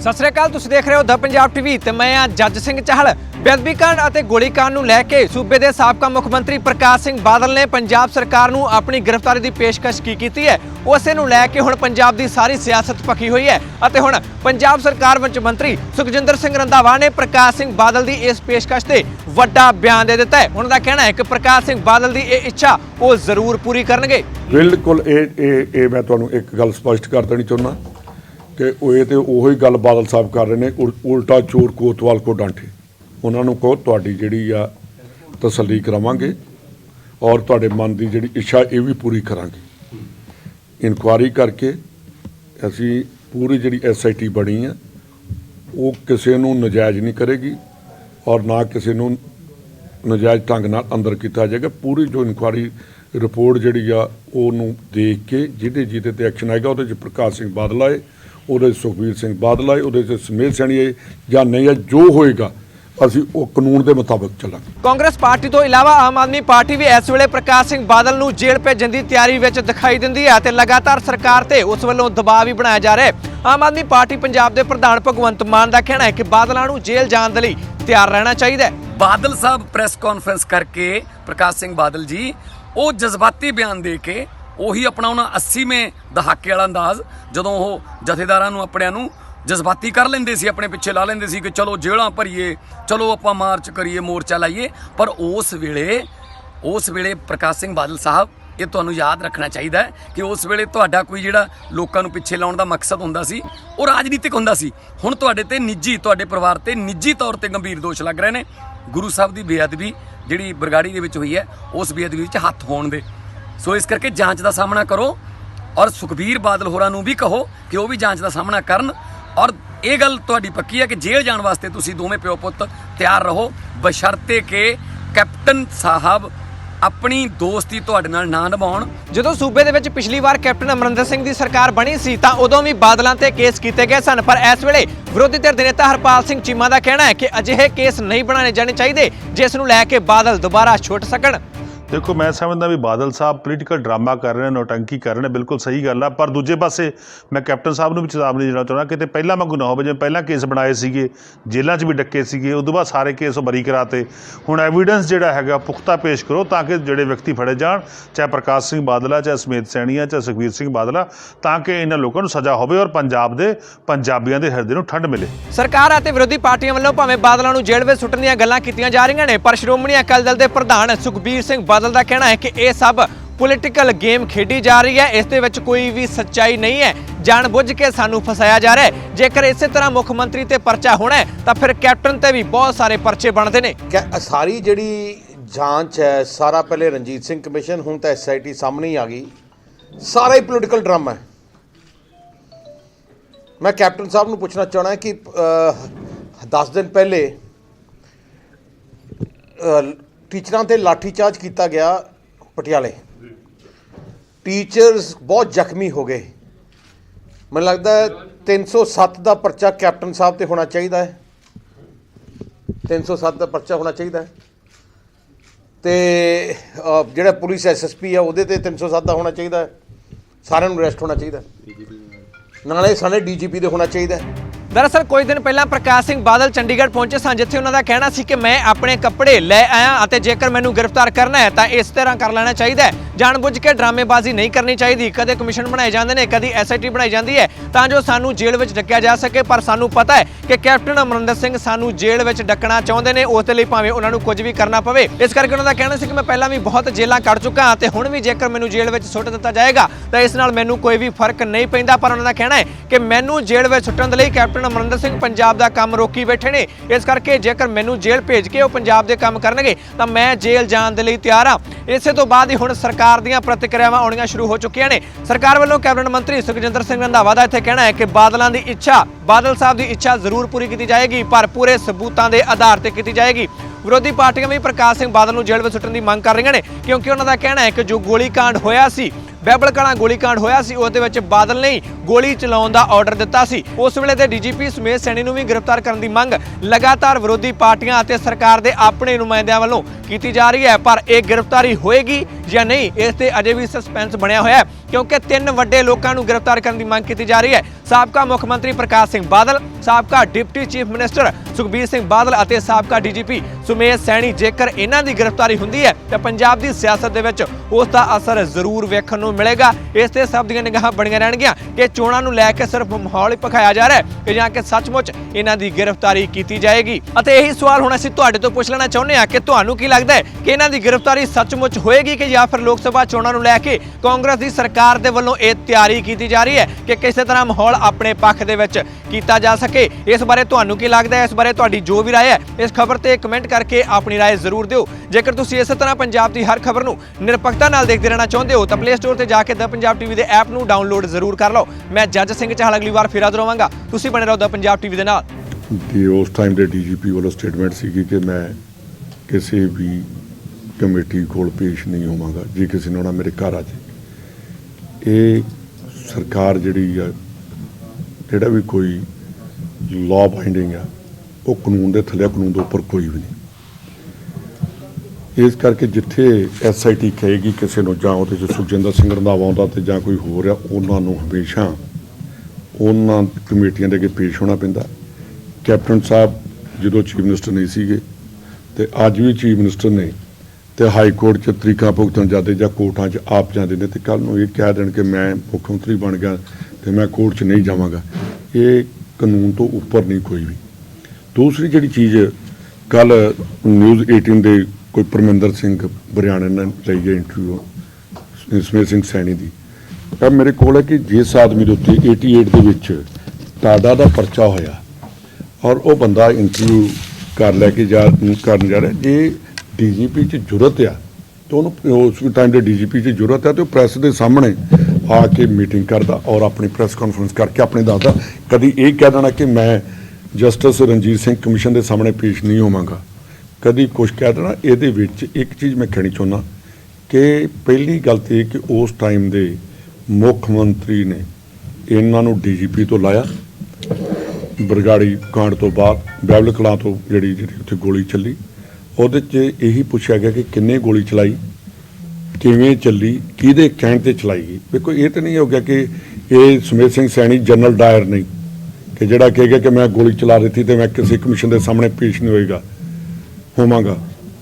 ਸਤਿ ਸ੍ਰੀ ਅਕਾਲ, ਤੁਸੀਂ ਦੇਖ ਰਹੇ ਹੋ ਦ ਪੰਜਾਬ ਟੀਵੀ ਤੇ ਮੈਂ ਆ ਜੱਜ ਸਿੰਘ ਚਾਹਲ। ਬੇਅਦਬੀ ਅਤੇ ਗੋਲੀकांड ਨੂੰ ਲੈ ਕੇ ਸੂਬੇ ਦੇ ਸਾਬਕਾ ਮੁੱਖ ਮੰਤਰੀ ਪ੍ਰਕਾਸ਼ ਸਿੰਘ ਬਾਦਲ ਨੇ ਪੰਜਾਬ ਸਰਕਾਰ ਨੂੰ ਆਪਣੀ ਗ੍ਰਿਫਤਾਰੀ ਦੀ ਪੇਸ਼ਕਸ਼ ਕੀ ਕੀਤੀ ਹੈ, ਉਸੇ ਨੂੰ ਲੈ ਕੇ ਹੁਣ ਪੰਜਾਬ ਦੀ ਸਾਰੀ ਸਿਆਸਤ ਪੱਕੀ ਹੋਈ ਹੈ ਅਤੇ ਹੁਣ ਪੰਜਾਬ ਸਰਕਾਰ ਵਿੱਚ ਮੰਤਰੀ ਸੁਖਜਿੰਦਰ ਸਿੰਘ ਰੰਧਾਵਾ ਨੇ ਪ੍ਰਕਾਸ਼ ਸਿੰਘ ਬਾਦਲ ਦੀ ਇਸ ਪੇਸ਼ਕਸ਼ ਤੇ ਵੱਡਾ ਬਿਆਨ ਦੇ ਦਿੱਤਾ ਹੈ। ਉਹਨਾਂ ਦਾ ਕਹਿਣਾ ਹੈ ਕਿ ਪ੍ਰਕਾਸ਼ ਸਿੰਘ ਬਾਦਲ ਦੀ ਇਹ ਇੱਛਾ ਉਹ ਜ਼ਰੂਰ ਪੂਰੀ ਕਰਨਗੇ। ਬਿਲਕੁਲ, ਇਹ ਇਹ ਇਹ ਮੈਂ ਤੁਹਾਨੂੰ ਇੱਕ ਗੱਲ ਸਪਸ਼ਟ ਕਰ ਦੇਣੀ ਚਾਹੁੰਦਾ। ਕਿ ਉਹ ਇਹ ਤੇ ਉਹੀ ਗੱਲ ਬਾਦਲ ਸਾਹਿਬ ਕਰ ਰਹੇ ਨੇ, ਉਲ- ਉਲਟਾ ਚੋਰ ਕੋਤਵਾਲ ਕੋ ਡਾਂਟੇ ਉਹਨਾਂ ਨੂੰ ਕਹੋ ਤੁਹਾਡੀ ਜਿਹੜੀ ਆ ਤਸੱਲੀ ਕਰਾਵਾਂਗੇ ਔਰ ਤੁਹਾਡੇ ਮਨ ਦੀ ਜਿਹੜੀ ਇੱਛਾ ਇਹ ਵੀ ਪੂਰੀ ਕਰਾਂਗੇ। ਇਨਕੁਆਰੀ ਕਰਕੇ ਅਸੀਂ ਪੂਰੀ ਜਿਹੜੀ ਐਸਆਈਟੀ ਬਣੀ ਆ, ਉਹ ਕਿਸੇ ਨੂੰ ਨਜਾਇਜ਼ ਨਹੀਂ ਕਰੇਗੀ ਔਰ ਨਾ ਕਿਸੇ ਨੂੰ ਨਜਾਇਜ਼ ਢੰਗ ਨਾਲ ਅੰਦਰ ਕੀਤਾ ਜਾਏਗਾ। ਪੂਰੀ ਜੋ ਇਨਕੁਆਰੀ ਰਿਪੋਰਟ ਜਿਹੜੀ ਆ, ਉਹਨੂੰ ਦੇਖ ਕੇ ਜਿਹਦੇ ਜਿਹਦੇ ਤੇ ਐਕਸ਼ਨ ਆਏਗਾ, ਉਹਦੇ ਚ ਪ੍ਰਕਾਸ਼ ਸਿੰਘ ਬਾਦਲ ਆਏ ਉਹਦੇ 'ਚ ਸੁਖਬੀਰ ਸਿੰਘ ਬਾਦਲ ਆਏ ਉਹਦੇ 'ਚ ਸਮੇਤ ਸੈਣੀ ਆਏ ਜਾਂ ਨਹੀਂ ਆ ਜੋ ਹੋਏਗਾ ਅਸੀਂ ਉਹ ਕਾਨੂੰਨ ਦੇ ਮੁਤਾਬਕ ਚੱਲਾਂਗੇ। ਕਾਂਗਰਸ ਪਾਰਟੀ ਤੋਂ ਇਲਾਵਾ ਆਮ ਆਦਮੀ ਪਾਰਟੀ ਵੀ ਇਸ ਵੇਲੇ ਪ੍ਰਕਾਸ਼ ਸਿੰਘ ਬਾਦਲ ਨੂੰ ਜੇਲ੍ਹ ਭੇਜਣ ਦੀ ਤਿਆਰੀ ਵਿੱਚ ਦਿਖਾਈ ਦਿੰਦੀ ਹੈ ਤੇ ਲਗਾਤਾਰ ਸਰਕਾਰ ਤੇ ਉਸ ਵੱਲੋਂ ਦਬਾਅ ਵੀ ਬਣਾਇਆ ਜਾ ਰਿਹਾ ਹੈ। ਆਮ ਆਦਮੀ ਪਾਰਟੀ ਪੰਜਾਬ ਦੇ ਪ੍ਰਧਾਨ ਭਗਵੰਤ ਮਾਨ ਦਾ ਕਹਿਣਾ ਹੈ ਕਿ ਬਾਦਲਾਂ ਨੂੰ ਜੇਲ੍ਹ ਜਾਣ ਦੇ ਲਈ ਤਿਆਰ ਰਹਿਣਾ ਚਾਹੀਦਾ ਹੈ। ਬਾਦਲ ਸਾਹਿਬ ਪ੍ਰੈਸ ਕਾਨਫਰੰਸ ਕਰਕੇ ਪ੍ਰਕਾਸ਼ ਸਿੰਘ ਬਾਦਲ ਜੀ ਉਹ ਜਜ਼ਬਾਤੀ ਬਿਆਨ ਦੇ ਕੇ ਉਹੀ ਆਪਣਾ ਉਹਨਾਂ 80ਵੇਂ ਦਹਾਕੇ ਵਾਲਾ ਅੰਦਾਜ਼, ਜਦੋਂ ਉਹ ਜਥੇਦਾਰਾਂ ਨੂੰ ਆਪਣਿਆਂ ਨੂੰ ਜਜ਼ਬਾਤੀ ਕਰ ਲੈਂਦੇ ਸੀ, ਆਪਣੇ ਪਿੱਛੇ ਲਾ ਲੈਂਦੇ ਸੀ ਕਿ ਚਲੋ ਜੇਲ੍ਹਾਂ ਭਰੀਏ, ਚਲੋ ਆਪਾਂ ਮਾਰਚ ਕਰੀਏ, ਮੋਰਚਾ ਲਾਈਏ। ਪਰ ਉਸ ਵੇਲੇ ਉਸ ਵੇਲੇ ਪ੍ਰਕਾਸ਼ ਸਿੰਘ ਬਾਦਲ ਸਾਹਿਬ, ਇਹ ਤੁਹਾਨੂੰ ਯਾਦ ਰੱਖਣਾ ਚਾਹੀਦਾ ਕਿ ਉਸ ਵੇਲੇ ਤੁਹਾਡਾ ਕੋਈ ਜਿਹੜਾ ਲੋਕਾਂ ਨੂੰ ਪਿੱਛੇ ਲਾਉਣ ਦਾ ਮਕਸਦ ਹੁੰਦਾ ਸੀ, ਉਹ ਰਾਜਨੀਤਿਕ ਹੁੰਦਾ ਸੀ। ਹੁਣ ਤੁਹਾਡੇ ਤੇ ਨਿੱਜੀ, ਤੁਹਾਡੇ ਪਰਿਵਾਰ ਤੇ ਨਿੱਜੀ ਤੌਰ ਤੇ ਗੰਭੀਰ ਦੋਸ਼ ਲੱਗ ਰਹੇ ਨੇ। ਗੁਰੂ ਸਾਹਿਬ ਦੀ ਬੇਅਦਬੀ ਜਿਹੜੀ ਬਰਗਾੜੀ ਦੇ ਵਿੱਚ ਹੋਈ ਹੈ, ਉਸ ਬੇਅਦਬੀ ਵਿੱਚ ਹੱਥ ਹੋਣ ਦੇ। ਸੋ ਇਸ ਕਰਕੇ ਜਾਂਚ ਦਾ ਸਾਹਮਣਾ ਕਰੋ ਔਰ ਸੁਖਬੀਰ ਬਾਦਲ ਹੋਰਾਂ ਨੂੰ ਵੀ ਕਹੋ ਕਿ ਉਹ ਵੀ ਜਾਂਚ ਦਾ ਸਾਹਮਣਾ ਕਰਨ। ਔਰ ਇਹ ਗੱਲ ਤੁਹਾਡੀ ਪੱਕੀ ਹੈ ਕਿ ਜੇਲ੍ਹ ਜਾਣ ਵਾਸਤੇ ਤੁਸੀਂ ਦੋਵੇਂ ਪਿਓ ਪੁੱਤ ਤਿਆਰ ਰਹੋ। ਬਸ਼ਰਤੇ ਕਿ ਕੈਪਟਨ ਸਾਹਿਬ ਆਪਣੀ ਦੋਸਤੀ ਤੁਹਾਡੇ ਨਾਲ ਨਾ ਨਿਭਾਉਣ। ਜਦੋਂ ਸੂਬੇ ਦੇ ਵਿੱਚ ਪਿਛਲੀ ਵਾਰ ਕੈਪਟਨ ਅਮਰਿੰਦਰ ਸਿੰਘ ਦੀ ਸਰਕਾਰ ਬਣੀ ਸੀ ਤਾਂ ਉਦੋਂ ਵੀ ਬਾਦਲਾਂ ਤੇ ਕੇਸ ਕੀਤੇ ਗਏ ਸਨ। ਪਰ ਇਸ ਵੇਲੇ ਵਿਰੋਧੀ ਧਿਰ ਦੇ ਨੇਤਾ ਹਰਪਾਲ ਸਿੰਘ ਚੀਮਾ ਦਾ ਕਹਿਣਾ ਹੈ ਕਿ ਅਜਿਹੇ ਕੇਸ ਨਹੀਂ ਬਣਾਏ ਜਾਣੇ ਚਾਹੀਦੇ, ਜਿਸ ਨੂੰ ਲੈ ਕੇ ਬਾਦਲ ਦੁਬਾਰਾ ਛੁੱਟ ਸਕਣ। ਦੇਖੋ, ਮੈਂ ਸਮਝਦਾ ਵੀ ਬਾਦਲ ਸਾਹਿਬ ਪੋਲੀਟੀਕਲ ਡਰਾਮਾ ਕਰ ਰਹੇ ਨੇ, ਨੋਟੰਕੀ ਕਰ ਰਹੇ ਨੇ, ਬਿਲਕੁਲ ਸਹੀ ਗੱਲ ਆ, ਪਰ ਦੂਜੇ ਪਾਸੇ ਮੈਂ ਕੈਪਟਨ ਸਾਹਿਬ ਨੂੰ ਵੀ ਚੇਤਾਵਨੀ ਦੇਣਾ ਚਾਹੁੰਦਾ, ਕਿਤੇ ਪਹਿਲਾਂ ਵਾਂਗੂ ਨਾ ਹੋਵੇ, ਜਿਵੇਂ ਪਹਿਲਾਂ ਕੇਸ ਬਣਾਏ ਸੀਗੇ, ਜੇਲ੍ਹਾਂ 'ਚ ਵੀ ਡੱਕੇ ਸੀਗੇ, ਉਦੋਂ ਬਾਅਦ ਸਾਰੇ ਕੇਸ ਉਹ ਬਰੀ ਕਰਾਤੇ। ਹੁਣ ਐਵੀਡੈਂਸ ਜਿਹੜਾ ਹੈਗਾ, ਪੁਖਤਾ ਪੇਸ਼ ਕਰੋ, ਤਾਂ ਕਿ ਜਿਹੜੇ ਵਿਅਕਤੀ ਫੜੇ ਜਾਣ, ਚਾਹੇ ਪ੍ਰਕਾਸ਼ ਸਿੰਘ ਬਾਦਲਾ ਚਾਹੇ ਸਮੇਤ ਸੈਣੀਆ, ਚਾਹੇ ਸੁਖਬੀਰ ਸਿੰਘ ਬਾਦਲਾ ਤਾਂ ਕਿ ਇਹਨਾਂ ਲੋਕਾਂ ਨੂੰ ਸਜ਼ਾ ਹੋਵੇ ਔਰ ਪੰਜਾਬ ਦੇ ਪੰਜਾਬੀਆਂ ਦੇ ਹਿਰਦੇ ਨੂੰ ਠੰਡ ਮਿਲੇ। ਸਰਕਾਰ ਅਤੇ ਵਿਰੋਧੀ ਪਾਰਟੀਆਂ ਵੱਲੋਂ ਭਾਵੇਂ ਬਾਦਲਾਂ ਨੂੰ ਜੇਲ੍ਹ ਵਿੱਚ ਸੁੱਟਣ ਦੀਆਂ ਗੱਲਾਂ ਕੀਤੀਆਂ ਜਾ ਰਹੀਆਂ ਨੇ, ਪਰ ਸ਼੍ਰੋਮਣੀ ਅਕਾਲੀ ਦਲ ਦੇ ਪ੍ਰਧਾਨ ਸੁਖਬੀਰ ਸਿੰਘ ਬਾਦਲ ਦਾ ਕਹਿਣਾ ਹੈ ਕਿ ਇਹ ਸਭ ਪੋਲੀਟੀਕਲ ਗੇਮ ਖੇਡੀ ਜਾ ਰਹੀ ਹੈ। ਇਸ ਦੇ ਵਿੱਚ ਕੋਈ ਵੀ ਸੱਚਾਈ ਨਹੀਂ ਹੈ। ਜਾਣਬੁੱਝ ਕੇ ਸਾਨੂੰ ਫਸਾਇਆ ਜਾ ਰਿਹਾ ਹੈ। ਜੇਕਰ ਇਸੇ ਤਰ੍ਹਾਂ ਮੁੱਖ ਮੰਤਰੀ ਤੇ ਪਰਚਾ ਹੋਣਾ ਹੈ, ਤਾਂ ਫਿਰ ਕੈਪਟਨ ਤੇ ਵੀ ਬਹੁਤ ਸਾਰੇ ਪਰਚੇ ਬਣਦੇ ਨੇ। ਸਾਰੀ ਜਿਹੜੀ ਜਾਂਚ ਹੈ, ਸਾਰਾ ਪਹਿਲੇ ਰਣਜੀਤ ਸਿੰਘ ਕਮਿਸ਼ਨ, ਹੁਣ ਤਾਂ ਐਸਆਈਟੀ ਸਾਹਮਣੇ ਹੀ ਆ ਗਈ। ਸਾਰਾ ਹੀ ਪੋਲੀਟੀਕਲ ਡਰਾਮਾ ਹੈ। ਮੈਂ ਕੈਪਟਨ ਸਾਹਿਬ ਨੂੰ ਪੁੱਛਣਾ ਚਾਹਣਾ ਕਿ 10 ਦਿਨ ਪਹਿਲੇ ਟੀਚਰਾਂ ਤੇ ਲਾਠੀਚਾਰਜ ਕੀਤਾ ਗਿਆ ਪਟਿਆਲੇ। ਟੀਚਰਸ ਬਹੁਤ ਜ਼ਖਮੀ ਹੋ ਗਏ। ਮੈਨੂੰ ਲੱਗਦਾ ਹੈ 307 ਦਾ ਪਰਚਾ ਕੈਪਟਨ ਸਾਹਿਬ ਤੇ ਹੋਣਾ ਚਾਹੀਦਾ ਹੈ। 307 ਦਾ ਪਰਚਾ ਹੋਣਾ ਚਾਹੀਦਾ ਹੈ। ਤੇ ਅਹ, ਜਿਹੜਾ ਪੁਲਿਸ ਐਸਐਸਪੀ ਆ ਉਹਦੇ ਤੇ 307 ਦਾ ਹੋਣਾ ਚਾਹੀਦਾ ਸਾਰਿਆਂ ਨੂੰ ਅਰੈਸਟ ਹੋਣਾ ਚਾਹੀਦਾ ਹੈ। ਨਾਲੇ ਸਾਡੇ ਡੀਜੀਪੀ ਦੇ ਹੋਣਾ ਚਾਹੀਦਾ ਦਰਅਸਲ ਕੁਝ ਦਿਨ ਪਹਿਲਾਂ ਪ੍ਰਕਾਸ਼ ਸਿੰਘ ਬਾਦਲ ਚੰਡੀਗੜ੍ਹ ਪਹੁੰਚੇ ਸਨ, ਜਿੱਥੇ ਉਹਨਾਂ ਦਾ ਕਹਿਣਾ ਸੀ ਕਿ ਮੈਂ ਆਪਣੇ ਕੱਪੜੇ ਲੈ ਆਇਆ ਅਤੇ ਜੇਕਰ ਮੈਨੂੰ ਗ੍ਰਿਫਤਾਰ ਕਰਨਾ ਹੈ ਤਾਂ ਇਸ ਤਰ੍ਹਾਂ ਕਰ ਲੈਣਾ ਚਾਹੀਦਾ ਹੈ। ਜਾਣਬੁੱਝ ਕੇ ਡਰਾਮੇਬਾਜ਼ੀ ਨਹੀਂ ਕਰਨੀ ਚਾਹੀਦੀ। ਕਦੇ ਕਮਿਸ਼ਨ ਬਣਾਏ ਜਾਂਦੇ ਨੇ, ਕਦੀ ਐਸਆਈਟੀ ਬਣਾਈ ਜਾਂਦੀ ਹੈ, ਤਾਂ ਜੋ ਸਾਨੂੰ ਜੇਲ੍ਹ ਵਿੱਚ ਡੱਕਿਆ ਜਾ ਸਕੇ। ਪਰ ਸਾਨੂੰ ਪਤਾ ਹੈ ਕਿ ਕੈਪਟਨ ਅਮਰਿੰਦਰ ਸਿੰਘ ਸਾਨੂੰ ਜੇਲ੍ਹ ਵਿੱਚ ਡੱਕਣਾ ਚਾਹੁੰਦੇ ਨੇ, ਉਸ ਦੇ ਲਈ ਭਾਵੇਂ ਉਹਨਾਂ ਨੂੰ ਕੁਝ ਵੀ ਕਰਨਾ ਪਵੇ। ਇਸ ਕਰਕੇ ਉਹਨਾਂ ਦਾ ਕਹਿਣਾ ਸੀ ਕਿ ਮੈਂ ਪਹਿਲਾਂ ਵੀ ਬਹੁਤ ਜੇਲ੍ਹਾਂ ਕੱਢ ਚੁੱਕਾ ਹਾਂ ਤੇ ਹੁਣ ਵੀ ਜੇਕਰ ਮੈਨੂੰ ਜੇਲ੍ਹ ਵਿੱਚ ਸੁੱਟ ਦਿੱਤਾ ਜਾਏਗਾ, ਤਾਂ ਇਸ ਨਾਲ ਮੈਨੂੰ ਕੋਈ ਵੀ ਫ਼ਰਕ ਨਹੀਂ ਪੈਂਦਾ। ਪਰ ਉਹਨਾਂ ਦਾ ਕਹਿਣਾ ਹੈ ਕਿ ਮੈਨੂੰ ਜੇਲ੍ਹ ਵਿੱਚ ਸੁੱਟਣ ਦੇ ਲਈ ਕੈਪਟਨ ਅਮਰਿੰਦਰ ਸਿੰਘ ਪੰਜਾਬ ਦਾ ਕੰਮ ਰੋਕੀ ਬੈਠੇ ਨੇ। ਇਸ ਕਰਕੇ ਜੇਕਰ ਮੈਨੂੰ ਜੇਲ੍ਹ ਭੇਜ ਕੇ ਉਹ ਪੰਜਾਬ ਦੇ ਕੰਮ ਕਰਨਗੇ, ਤਾਂ ਮੈਂ ਜੇਲ੍ਹ ਜਾਣ ਦੇ ਲਈ ਤਿਆਰ ਹਾਂ। ਇਸੇ ਤੋਂ ਬਾਅਦ ਹੀ ਹੁਣ ਸਰਕਾਰ ਦੀਆਂ ਪ੍ਰਤੀਕਿਰਿਆਵਾਂ ਆਉਣੀਆਂ ਸ਼ੁਰੂ ਹੋ ਚੁੱਕੀਆਂ ਨੇ। ਸਰਕਾਰ ਵੱਲੋਂ ਕੈਬਨਿਟ ਮੰਤਰੀ ਸੁਖਜਿੰਦਰ ਸਿੰਘ ਰੰਧਾਵਾ ਦਾ ਇੱਥੇ ਕਹਿਣਾ ਹੈ ਕਿ ਬਾਦਲਾਂ ਦੀ ਇੱਛਾ, ਬਾਦਲ ਸਾਹਿਬ ਦੀ ਇੱਛਾ ਜ਼ਰੂਰ ਪੂਰੀ ਕੀਤੀ ਜਾਏਗੀ, ਪਰ ਪੂਰੇ ਸਬੂਤਾਂ ਦੇ ਆਧਾਰ ਤੇ ਕੀਤੀ ਜਾਏਗੀ। ਵਿਰੋਧੀ ਪਾਰਟੀਆਂ ਵੀ ਪ੍ਰਕਾਸ਼ ਸਿੰਘ ਬਾਦਲ ਨੂੰ ਜੇਲ੍ਹ ਵਿੱਚ ਸੁੱਟਣ ਦੀ ਮੰਗ ਕਰ ਰਹੀਆਂ ਨੇ, ਕਿਉਂਕਿ ਉਹਨਾਂ ਦਾ ਕਹਿਣਾ ਹੈ ਕਿ ਜੋ ਗੋਲੀकांड ਹੋਇਆ ਸੀ ਬੈਬਲ ਕਲਾਂ ਗੋਲੀकांड ਹੋਇਆ ਸੀ ਉਸ ਦੇ ਵਿੱਚ ਬਾਦਲ ਨੇ ਹੀ ਗੋਲੀ ਚਲਾਉਣ ਦਾ ਆਰਡਰ ਦਿੱਤਾ ਸੀ। ਉਸ ਵੇਲੇ ਦੇ ਡੀਜੀਪੀ ਸਮੇਤ ਸੈਣੀ ਨੂੰ ਵੀ ਗ੍ਰਿਫਤਾਰ ਕਰਨ ਦੀ ਮੰਗ ਲਗਾਤਾਰ ਵਿਰੋਧੀ ਪਾਰਟੀਆਂ ਅਤੇ ਸਰਕਾਰ ਦੇ ਆਪਣੇ ਨੁਮਾਇੰਦਿਆਂ ਵੱਲੋਂ ਕੀਤੀ ਜਾ ਰਹੀ ਹੈ, ਪਰ ਇਹ ਗ੍ਰਿਫਤਾਰੀ ਹੋਏਗੀ ਜਾਂ ਨਹੀਂ, ਇਸ ਤੇ ਅਜੇ ਵੀ ਸਸਪੈਂਸ ਬਣਿਆ ਹੋਇਆ ਹੈ। ਕਿਉਂਕਿ ਤਿੰਨ ਵੱਡੇ ਲੋਕਾਂ ਨੂੰ ਗ੍ਰਿਫਤਾਰ ਕਰਨ ਦੀ ਮੰਗ ਕੀਤੀ ਜਾ ਰਹੀ ਹੈ। ਸਾਬਕਾ ਮੁੱਖ ਮੰਤਰੀ ਪ੍ਰਕਾਸ਼ ਸਿੰਘ ਬਾਦਲ, ਸਾਬਕਾ deputy chief minister Sukhbir Singh Badal ਅਤੇ ਸਾਬਕਾ ਡੀਜੀਪੀ ਸੁਮੇਸ਼ ਸੈਣੀ, ਜੇਕਰ ਇਹਨਾਂ ਦੀ ਗ੍ਰਿਫਤਾਰੀ ਹੁੰਦੀ ਹੈ, ਤਾਂ ਪੰਜਾਬ ਦੀ ਸਿਆਸਤ ਦੇ ਵਿੱਚ ਉਸ ਦਾ ਅਸਰ ਜ਼ਰੂਰ ਵੇਖਣ ਨੂੰ ਮਿਲੇਗਾ। ਇਸ ਤੇ ਸਭ ਦੀਆਂ ਨਿਗਾਹਾਂ ਬਣੀਆਂ ਰਹਿਣਗੀਆਂ ਕਿ ਚੋਣਾਂ ਨੂੰ ਲੈ ਕੇ ਸਿਰਫ ਮਾਹੌਲ ਹੀ ਪਖਾਇਆ ਜਾ ਰਿਹਾ ਹੈ ਕਿ ਜਾਂ ਕਿ ਸੱਚਮੁੱਚ ਇਹਨਾਂ ਦੀ ਗ੍ਰਿਫਤਾਰੀ ਕੀਤੀ ਜਾਏਗੀ। ਅਤੇ ਇਹੀ ਸਵਾਲ ਹੁਣ ਅਸੀਂ ਤੁਹਾਡੇ ਤੋਂ ਪੁੱਛ ਲੈਣਾ ਚਾਹੁੰਦੇ ਹਾਂ ਕਿ ਤੁਹਾਨੂੰ ਕੀ ਲੱਗਦਾ ਹੈ ਕਿ ਇਹਨਾਂ ਦੀ ਗ੍ਰਿਫਤਾਰੀ ਸੱਚਮੁੱਚ ਹੋਏਗੀ ਕਿ ਜਾਂ ਫਿਰ ਲੋਕ ਸਭਾ ਚੋਣਾਂ ਨੂੰ ਲੈ ਕੇ ਕਾਂਗਰਸ ਦੀ ਸਰਕਾਰ ਦੇ ਵੱਲੋਂ ਇਹ ਤਿਆਰੀ ਕੀਤੀ ਜਾ ਰਹੀ ਹੈ ਕਿ ਕਿਸੇ ਤਰ੍ਹਾਂ ਮਾਹੌਲ ਆਪਣੇ ਪੱਖ ਦੇ ਵਿੱਚ ਕੀਤਾ ਜਾ ਸਕੇ। ਇਸ ਬਾਰੇ ਤੁਹਾਨੂੰ ਕੀ ਲੱਗਦਾ ਹੈ? ਇਸ ਬਾਰੇ ਤੁਹਾਡੀ ਜੋ ਵੀ ਰਾਏ ਹੈ, ਇਸ ਖਬਰ ਤੇ ਕਮੈਂਟ ਕਰਕੇ ਆਪਣੀ ਰਾਏ ਜ਼ਰੂਰ ਦਿਓ। ਜੇਕਰ ਤੁਸੀਂ ਇਸੇ ਤਰ੍ਹਾਂ ਪੰਜਾਬ ਦੀ ਹਰ ਖਬਰ ਨੂੰ ਨਿਰਪੱਖਤਾ ਨਾਲ ਦੇਖਦੇ ਰਹਿਣਾ ਚਾਹੁੰਦੇ ਹੋ, ਤਾਂ ਪਲੇ ਸਟੋਰ ਤੇ ਜਾ ਕੇ ਦ ਪੰਜਾਬ ਟੀਵੀ ਦੇ ਐਪ ਨੂੰ ਡਾਊਨਲੋਡ ਜ਼ਰੂਰ ਕਰ ਲਓ। ਮੈਂ ਜੱਜ ਸਿੰਘ ਚਾਹਲ ਅਗਲੀ ਵਾਰ ਫਿਰ ਹਾਜ਼ਰ ਹੋਵਾਂਗਾ। ਤੁਸੀਂ ਬਣੇ ਰਹੋ ਦ ਪੰਜਾਬ ਟੀਵੀ ਦੇ ਨਾਲ। ਕਿ ਉਸ ਟਾਈਮ ਦੇ ਡੀਜੀਪੀ ਵੱਲੋਂ ਸਟੇਟਮੈਂਟ ਸੀਗੀ ਕਿ ਮੈਂ ਕਿਸੇ ਵੀ ਕਮੇਟੀ ਕੋਲ ਪੇਸ਼ ਨਹੀਂ ਹੋਵਾਂਗਾ, ਜੇ ਕਿਸੇ ਨੇ ਆਉਣਾ ਮੇਰੇ ਘਰ ਆ ਜੇ ਇਹ ਸਰਕਾਰ ਜਿਹੜੀ ਆ, ਜਿਹੜਾ ਵੀ ਕੋਈ ਲਾਅ ਬਾਈਂਡਿੰਗ ਆ, ਉਹ ਕਾਨੂੰਨ ਦੇ ਥੱਲੇ ਕਾਨੂੰਨ ਦੇ ਉੱਪਰ ਕੋਈ ਵੀ ਨਹੀਂ। ਇਸ ਕਰਕੇ ਜਿੱਥੇ ਐਸਆਈਟੀ ਕਹੇਗੀ ਕਿਸੇ ਨੂੰ, ਜਾਂ ਉਹਦੇ ਚ ਸੁਖਜਿੰਦਰ ਸਿੰਘ ਰੰਧਾਵਾ ਆਉਂਦਾ ਤੇ ਜਾਂ ਕੋਈ ਹੋਰ ਆ, ਉਹਨਾਂ ਨੂੰ ਹਮੇਸ਼ਾ ਉਹਨਾਂ ਕਮੇਟੀਆਂ ਦੇ ਅੱਗੇ ਪੇਸ਼ ਹੋਣਾ ਪੈਂਦਾ। ਕੈਪਟਨ ਸਾਹਿਬ ਜਦੋਂ ਚੀਫ ਮਿਨਿਸਟਰ ਨਹੀਂ ਸੀਗੇ, ਤੇ ਅੱਜ ਵੀ ਚੀਫ ਮਿਨਿਸਟਰ ਨੇ ਤੇ ਹਾਈ ਕੋਰਟ 'ਚ ਤਰੀਕਾ ਭੁਗਤਣ ਜਾਂਦੇ ਜਾਂ ਕੋਰਟਾਂ 'ਚ ਆਪ ਜਾਂਦੇ ਨੇ ਤੇ ਕੱਲ ਨੂੰ ਇਹ ਕਹਿ ਦੇਣ ਕਿ ਮੈਂ ਮੁੱਖ ਮੰਤਰੀ ਬਣ ਗਿਆ ਤੇ ਮੈਂ ਕੋਰਟ 'ਚ ਨਹੀਂ ਜਾਵਾਂਗਾ। ਇਹ ਕਾਨੂੰਨ ਤੋਂ ਉੱਪਰ ਨਹੀਂ ਕੋਈ ਵੀ। ਦੂਸਰੀ ਜਿਹੜੀ ਚੀਜ਼ ਕੱਲ ਨਿਊਜ਼ 18 ਦੇ ਕੋਈ ਪਰਮਿੰਦਰ ਸਿੰਘ ਬਰਿਆਣੇ ਨੇ ਲਈ ਹੈ ਇੰਟਰਵਿਊ ਸਮੇਰ ਸਿੰਘ ਸੈਣੀ ਦੀ। ਤਾਂ ਮੇਰੇ ਕੋਲ ਹੈ ਕਿ ਜਿਸ ਆਦਮੀ ਦੇ ਉੱਤੇ 88 ਦੇ ਵਿੱਚ ਟਾਡਾ ਦਾ ਪਰਚਾ ਹੋਇਆ ਔਰ ਉਹ ਬੰਦਾ ਇੰਟਰਵਿਊ ਕਰ ਲੈ ਕੇ ਜਾ, ਕਰਨ ਜਾ ਰਿਹਾ। ਜੇ ਡੀਜੀਪੀ ਚ ਜੁਰਤ ਆ ਤੇ ਉਹਨੂੰ ਉਸ ਟਾਈਮ ਦੇ ਡੀਜੀਪੀ ਚ ਜੁਰਤ ਆ ਤੇ ਉਹ ਪ੍ਰੈਸ ਦੇ ਸਾਹਮਣੇ ਆ ਕੇ ਮੀਟਿੰਗ ਕਰਦਾ ਔਰ ਆਪਣੀ ਪ੍ਰੈਸ ਕਾਨਫਰੰਸ ਕਰਕੇ ਆਪਣੇ ਦੱਸਦਾ। ਕਦੀ ਇਹ ਕਹਿ ਦੇਣਾ ਕਿ ਮੈਂ ਜਸਟਿਸ ਰਣਜੀਤ ਸਿੰਘ ਕਮਿਸ਼ਨ ਦੇ ਸਾਹਮਣੇ ਪੇਸ਼ ਨਹੀਂ ਹੋਵਾਂਗਾ। ਕਦੀ ਕੁਝ ਕਹਿ ਦੇਣਾ, ਇਹਦੇ ਵਿੱਚ ਇੱਕ ਚੀਜ਼ ਮੈਂ ਕਹਿਣੀ ਚਾਹੁੰਦਾ ਕਿ ਪਹਿਲੀ ਗੱਲ ਤੇ ਇਹ ਕਿ ਉਸ ਟਾਈਮ ਦੇ ਮੁੱਖ ਮੰਤਰੀ ਨੇ ਇਹਨਾਂ ਨੂੰ ਡੀਜੀਪੀ ਤੋਂ ਲਾਇਆ। ਬਰਗਾੜੀ ਕਾਂਡ ਤੋਂ ਬਾਅਦ ਬੈਬਲ ਕਲਾਂ ਤੋਂ ਜਿਹੜੀ ਜਿਹੜੀ ਉੱਥੇ ਗੋਲੀ ਚੱਲੀ। ਉਹਦੇ 'ਚ ਇਹੀ ਪੁੱਛਿਆ ਗਿਆ ਕਿ ਕਿੰਨੇ ਗੋਲੀ ਚਲਾਈ, ਕਿਵੇਂ ਚੱਲੀ, ਕਿਹਦੇ ਕਹਿਣ ਤੇ ਚਲਾਈ ਗਈ। ਦੇਖੋ, ਇਹ ਤਾਂ ਨਹੀਂ ਹੋ ਗਿਆ ਕਿ ਇਹ ਸੁਮੇਧ ਸਿੰਘ ਸੈਣੀ ਜਨਰਲ ਡਾਇਰ ਨਹੀਂ, ਕਿ ਜਿਹੜਾ ਕਹੇਗਾ ਕਿ ਮੈਂ ਗੋਲੀ ਚਲਾ ਦਿੱਤੀ ਤੇ ਮੈਂ ਕਿਸੇ ਕਮਿਸ਼ਨ ਦੇ ਸਾਹਮਣੇ ਪੇਸ਼ ਨਹੀਂ ਹੋਏਗਾ, ਹੋਵਾਂਗਾ।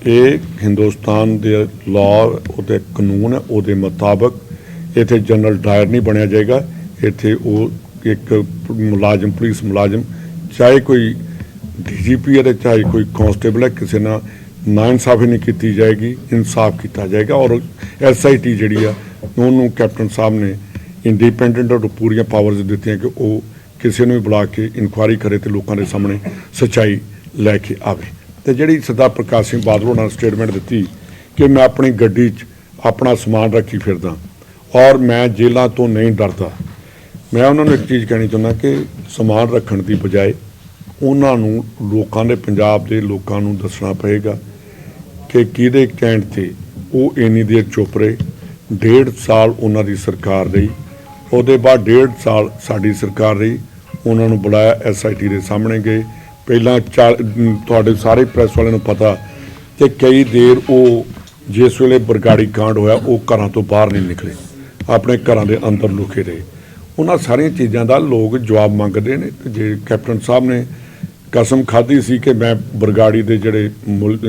ਇਹ ਹਿੰਦੁਸਤਾਨ ਦੇ ਲਾਅ ਉਹਦੇ ਕਾਨੂੰਨ ਹੈ ਉਹਦੇ ਮੁਤਾਬਕ ਇੱਥੇ ਜਨਰਲ ਡਾਇਰ ਨਹੀਂ ਬਣਿਆ ਜਾਏਗਾ। ਇੱਥੇ ਉਹ ਇੱਕ ਮੁਲਾਜ਼ਮ, ਪੁਲਿਸ ਮੁਲਾਜ਼ਮ, ਚਾਹੇ ਕੋਈ ਡੀਜੀਪੀ ਹੈ ਤੇ ਚਾਹੇ ਕੋਈ ਕਾਂਸਟੇਬਲ ਹੈ, ਕਿਸੇ ਨਾਲ ਨਾ ਇਨਸਾਫੀ ਨਹੀਂ ਕੀਤੀ ਜਾਏਗੀ, ਇਨਸਾਫ ਕੀਤਾ ਜਾਏਗਾ ਔਰ ਐਸਆਈਟੀ ਜਿਹੜੀ ਆ, ਉਹਨੂੰ ਕੈਪਟਨ ਸਾਹਿਬ ਨੇ ਇੰਡੀਪੈਂਡੈਂਟ ਔਰ ਪੂਰੀਆਂ ਪਾਵਰਸ ਦਿੱਤੀਆਂ ਕਿ ਉਹ ਕਿਸੇ ਨੂੰ ਵੀ ਬੁਲਾ ਕੇ ਇਨਕੁਆਇਰੀ ਕਰੇ ਤੇ ਲੋਕਾਂ ਦੇ ਸਾਹਮਣੇ ਸੱਚਾਈ ਲੈ ਕੇ ਆਵੇ। ਤੇ ਜਿਹੜੀ ਸਰਦਾਰ ਪ੍ਰਕਾਸ਼ ਸਿੰਘ ਬਾਦਲ ਹੋਣਾ ਨੇ ਸਟੇਟਮੈਂਟ ਦਿੱਤੀ ਕਿ ਮੈਂ ਆਪਣੀ ਗੱਡੀ 'ਚ ਆਪਣਾ ਸਮਾਨ ਰੱਖੀ ਫਿਰਦਾ ਔਰ ਮੈਂ ਜੇਲ੍ਹਾਂ ਤੋਂ ਨਹੀਂ ਡਰਦਾ। ਮੈਂ ਉਹਨਾਂ ਨੂੰ ਇੱਕ ਚੀਜ਼ ਕਹਿਣੀ ਚਾਹੁੰਦਾ ਕਿ ਸਮਾਨ ਰੱਖਣ ਦੀ ਬਜਾਏ ਉਹਨਾਂ ਨੂੰ, ਲੋਕਾਂ ਦੇ ਪੰਜਾਬ ਦੇ ਲੋਕਾਂ ਨੂੰ ਦੱਸਣਾ ਪਏਗਾ ਕਿ ਕਿਹਦੇ ਕਹਿਣ ਤੇ ਉਹ ਇੰਨੀ ਦੇਰ ਚੁੱਪ ਰਹੇ। ਡੇਢ ਸਾਲ ਉਹਨਾਂ ਦੀ ਸਰਕਾਰ ਰਹੀ। ਉਹਦੇ ਬਾਅਦ ਡੇਢ ਸਾਲ ਸਾਡੀ ਸਰਕਾਰ ਰਹੀ। ਉਹਨਾਂ ਨੂੰ ਬੁਲਾਇਆ ਐਸਆਈਟੀ ਦੇ ਸਾਹਮਣੇ ਗਏ। ਪਹਿਲਾਂ ਚਾਲ- ਤੁਹਾਡੇ ਸਾਰੇ ਪ੍ਰੈਸ ਵਾਲਿਆਂ ਨੂੰ ਪਤਾ ਕਿ ਕਈ ਦੇਰ ਉਹ ਜਿਸ ਵੇਲੇ ਬਰਗਾੜੀ ਕਾਂਡ ਹੋਇਆ, ਉਹ ਘਰਾਂ ਤੋਂ ਬਾਹਰ ਨਹੀਂ ਨਿਕਲੇ। ਆਪਣੇ ਘਰਾਂ ਦੇ ਅੰਦਰ ਲੁਕੇ ਰਹੇ। ਉਹਨਾਂ ਸਾਰੀਆਂ ਚੀਜ਼ਾਂ ਦਾ ਲੋਕ ਜਵਾਬ ਮੰਗਦੇ ਨੇ। ਤੇ ਜੇ ਕੈਪਟਨ ਸਾਹਿਬ ਨੇ ਕਸਮ ਖਾਧੀ ਸੀ ਕਿ ਮੈਂ ਬਰਗਾੜੀ ਦੇ ਜਿਹੜੇ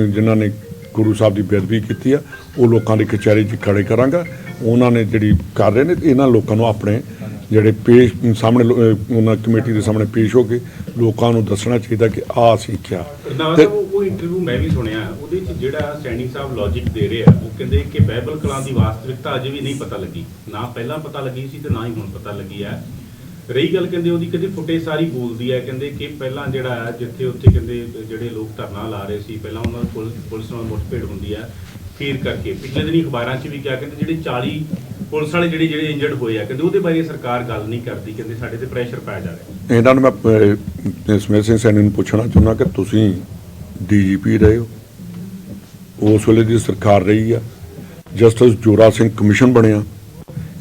ਜਿਨ੍ਹਾਂ ਨੇ ਗੁਰੂ ਸਾਹਿਬ ਦੀ ਬੇਅਦਬੀ ਕੀਤੀ ਆ ਉਹ ਲੋਕਾਂ ਦੀ ਕਚਹਿਰੀ 'ਚ ਖੜੇ ਕਰਾਂਗਾ। ਉਹਨਾਂ ਨੇ ਜਿਹੜੀ ਕਰ ਰਹੇ ਨੇ ਇਹਨਾਂ ਲੋਕਾਂ ਨੂੰ ਆਪਣੇ ਜਿਹੜੇ ਪੇਸ਼ ਸਾਹਮਣੇ ਉਹਨਾਂ ਕਮੇਟੀ ਦੇ ਸਾਹਮਣੇ ਪੇਸ਼ ਹੋ ਕੇ ਲੋਕਾਂ ਨੂੰ ਦੱਸਣਾ ਚਾਹੀਦਾ ਕਿ ਆਹ ਅਸੀਂ ਕਿਹਾ। ਤੇ- ਉਹ ਇੰਟਰਵਿਊ ਮੈਂ ਵੀ ਸੁਣਿਆ ਉਹਦੇ ਚ ਜਿਹੜਾ ਸੈਣੀ ਸਾਹਿਬ ਲੌਜੀਕ ਦੇ ਰਹੇ ਆ ਉਹ ਕਹਿੰਦੇ ਕਿ ਬਾਈਬਲ ਕਲਾਂ ਦੀ ਵਾਸਤਵਿਕਤਾ ਅਜੇ ਵੀ ਨਹੀਂ ਪਤਾ ਲੱਗੀ। ਨਾ ਪਹਿਲਾਂ ਪਤਾ ਲੱਗੀ ਸੀ ਤੇ ਨਾ ਹੀ ਹੁਣ ਪਤਾ ਲੱਗੀ ਹੈ। ਰਹੀ ਗੱਲ ਕਹਿੰਦੇ ਉਹਦੀ, ਕਹਿੰਦੇ ਫੁਟੇਜ ਸਾਰੀ ਬੋਲਦੀ ਹੈ, ਕਹਿੰਦੇ ਕਿ ਪਹਿਲਾਂ ਜਿਹੜਾ ਹੈ, ਜਿੱਥੇ ਉੱਥੇ ਕਹਿੰਦੇ ਜਿਹੜੇ ਲੋਕ ਧਰਨਾ ਲਾ ਰਹੇ ਸੀ, ਪਹਿਲਾਂ ਉਹਨਾਂ ਨੂੰ ਪੁਲਿਸ ਪੁਲਿਸ ਨਾਲ ਮੁੱਠਭੇੜ ਹੁੰਦੀ ਹੈ, ਫਿਰ ਕਰਕੇ। ਪਿਛਲੇ ਦਿਨੀ ਅਖਬਾਰਾਂ 'ਚ ਵੀ ਕਿਹਾ ਕਹਿੰਦੇ ਜਿਹੜੇ 40 ਪੁਲਿਸ ਵਾਲੇ ਜਿਹੜੇ ਜਿਹੜੇ ਇੰਜਰਡ ਹੋਏ ਆ, ਕਹਿੰਦੇ ਉਹਦੇ ਬਾਰੇ ਸਰਕਾਰ ਗੱਲ ਨਹੀਂ ਕਰਦੀ, ਕਹਿੰਦੇ ਸਾਡੇ ਤੇ ਪ੍ਰੈਸ਼ਰ ਪਾਇਆ ਜਾ ਰਿਹਾ। ਇਹਨਾਂ ਨੂੰ ਮੈਂ ਸਮੇਤ ਸਿੰਘ ਸੈਣੀ ਨੂੰ ਪੁੱਛਣਾ ਚਾਹੁੰਦਾ ਕਿ ਤੁਸੀਂ ਡੀਜੀਪੀ ਰਹੇ ਹੋ? ਉਸ ਵੇਲੇ ਦੀ ਸਰਕਾਰ ਰਹੀ ਆ। ਜਸਟਿਸ ਜੋਰਾ ਸਿੰਘ ਕਮਿਸ਼ਨ ਬਣਿਆ।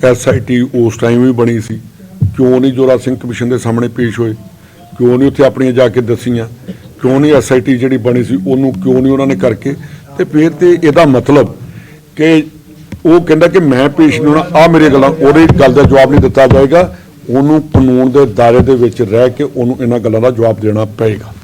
ਐਸਆਈਟੀ ਉਸ ਟਾਈਮ ਵੀ ਬਣੀ ਸੀ। ਕਿਉਂ ਨਹੀਂ ਜੋਰਾ ਸਿੰਘ ਕਮਿਸ਼ਨ ਦੇ ਸਾਹਮਣੇ ਪੇਸ਼ ਹੋਏ? ਕਿਉਂ ਨਹੀਂ ਉੱਥੇ ਆਪਣੀਆਂ ਜਾ ਕੇ ਦੱਸੀਆਂ? ਕਿਉਂ ਨਹੀਂ ਐਸਆਈਟੀ ਜਿਹੜੀ ਬਣੀ ਸੀ, ਉਹਨੂੰ ਕਿਉਂ ਨਹੀਂ ਉਹਨਾਂ ਨੇ ਕਰਕੇ? ਤੇ ਫਿਰ ਤੇ ਇਹਦਾ ਮਤਲਬ ਕਿ ਉਹ ਕਹਿੰਦਾ ਕਿ ਮੈਂ ਪੇਸ਼ ਨਹੀਂ ਹੋਣਾ ਆ ਮੇਰੀਆਂ ਗੱਲਾਂ, ਉਹਦੇ ਗੱਲ ਦਾ ਜਵਾਬ ਨਹੀਂ ਦਿੱਤਾ ਜਾਏਗਾ। ਉਹਨੂੰ ਕਾਨੂੰਨ ਦੇ ਦਾਇਰੇ ਦੇ ਵਿੱਚ ਰਹਿ ਕੇ ਉਹਨੂੰ ਇਹਨਾਂ ਗੱਲਾਂ ਦਾ ਜਵਾਬ ਦੇਣਾ ਪਏਗਾ।